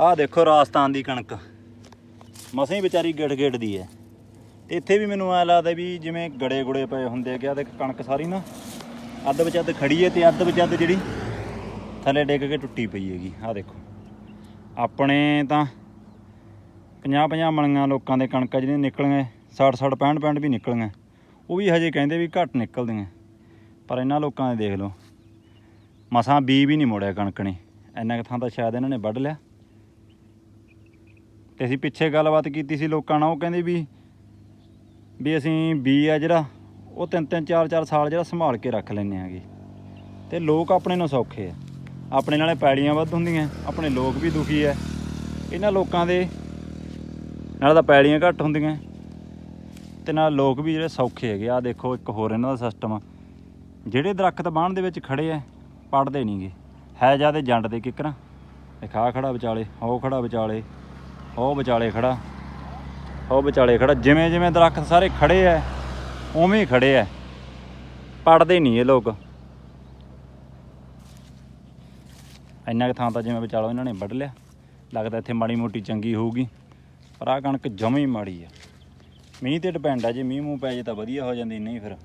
ਆਹ ਦੇਖੋ ਰਾਜਸਥਾਨ ਦੀ ਕਣਕ। ਮਸਾਂ ਹੀ ਵਿਚਾਰੀ ਗਿੜ ਗਿੜ ਦੀ ਹੈ ਤੇ ਇੱਥੇ ਵੀ ਮੈਨੂੰ ਐ ਲੱਗਦਾ ਵੀ ਜਿਵੇਂ ਗੜੇ ਗੁੜੇ ਪਏ ਹੁੰਦੇ ਆ ਕਿ ਆਹ ਦੇਖ ਕਣਕ ਸਾਰੀ ਨਾ ਅੱਧ ਵਿੱਚ ਅੱਧ ਖੜੀ ਹੈ ਤੇ ਅੱਧ ਵਿੱਚ ਅੱਧ ਜਿਹੜੀ ਥੱਲੇ ਡਿੱਗ ਕੇ ਟੁੱਟੀ ਪਈ ਹੈਗੀ। ਆਹ ਦੇਖੋ। ਆਪਣੇ ਤਾਂ 50 50 ਮਣੀਆਂ ਲੋਕਾਂ ਦੇ ਕਣਕਾਂ ਜਿਹੜੀਆਂ ਨਿਕਲੀਆਂ 60 60 65 65 ਵੀ ਨਿਕਲੀਆਂ। ਉਹ ਵੀ ਹਜੇ ਕਹਿੰਦੇ ਵੀ ਘੱਟ ਨਿਕਲਦੀਆਂ। ਪਰ ਇਹਨਾਂ ਲੋਕਾਂ ਦੇ ਦੇਖ ਲਓ। ਮਸਾਂ ਬੀ ਵੀ ਨਹੀਂ ਮੋੜਿਆ ਕਣਕ ਨੇ। ਇੰਨਾ ਕੁ ਥਾਂ ਤਾਂ ਸ਼ਾਇਦ ਇਹਨਾਂ ਨੇ ਵੱਢ ਲਿਆ। ਤੇ ਅਸੀਂ ਪਿੱਛੇ ਗੱਲਬਾਤ ਕੀਤੀ ਸੀ ਲੋਕਾਂ ਨਾਲ, ਉਹ ਕਹਿੰਦੇ ਵੀ ਵੀ ਅਸੀਂ ਬੀ ਆ ਜਿਹੜਾ, ਉਹ ਤਿੰਨ ਤਿੰਨ ਚਾਰ ਚਾਰ ਸਾਲ ਜਿਹੜਾ ਸੰਭਾਲ ਕੇ ਰੱਖ ਲੈਂਦੇ ਆਂਗੇ ਤੇ ਲੋਕ ਆਪਣੇ ਨੂੰ ਸੌਖੇ ਆ। ਆਪਣੇ ਨਾਲੇ ਪੈੜੀਆਂ ਵੱਧ ਹੁੰਦੀਆਂ, ਆਪਣੇ ਲੋਕ ਵੀ ਦੁਖੀ ਐ ਇਹਨਾਂ ਲੋਕਾਂ ਦੇ ਨਾਲ ਤਾਂ ਪੈੜੀਆਂ ਘੱਟ ਹੁੰਦੀਆਂ, ਤੇ ਨਾਲ ਲੋਕ ਵੀ ਜਿਹੜੇ ਸੌਖੇ ਹੈਗੇ। ਆ ਦੇਖੋ ਇੱਕ ਹੋਰ ਇਹਨਾਂ ਦਾ ਸਿਸਟਮ ਆ। ਜਿਹੜੇ ਦਰਖਤ ਬਾਣ ਦੇ ਵਿੱਚ ਖੜੇ ਐ ਪੜਦੇ ਨਹੀਂਗੇ ਹੈ ਜਿਆਦੇ ਜੰਡ ਦੇ ਕਿਕਰਾਂ। ਇੱਕ ਆਹ ਖੜਾ ਵਿਚਾਲੇ, ਉਹ ਖੜਾ ਵਿਚਾਲੇ। ਉਹ ਵਿਚਾਲੇ ਖੜਾ। ਉਹ ਵਿਚਾਲੇ ਖੜਾ। ਜਿਵੇਂ ਜਿਵੇਂ ਦਰਖਤ ਸਾਰੇ ਖੜੇ ਐ, ਉਵੇਂ ਹੀ ਖੜੇ ਐ। ਪੜਦੇ ਨਹੀਂ ਇਹ ਲੋਕ। ਇੰਨਾ ਕੁ ਥਾਂ ਤਾਂ ਜਿਵੇਂ ਵਿਚਾਲੋ ਇਹਨਾਂ ਨੇ ਵੱਢ ਲਿਆ। ਲੱਗਦਾ ਇੱਥੇ ਮਾੜੀ ਮੋਟੀ ਚੰਗੀ ਹੋਊਗੀ। ਪਰ ਆਹ ਕਣਕ ਜਮੇ ਹੀ ਮਾੜੀ ਆ ਮੀਂਹ ਤੇ ਡਿਪੈਂਡ ਆ। ਜੇ ਮੀਂਹ ਮੂੰਹ ਪੈ ਜੇ ਤਾਂ ਵਧੀਆ ਹੋ ਜਾਂਦੀ, ਨਹੀਂ ਫਿਰ।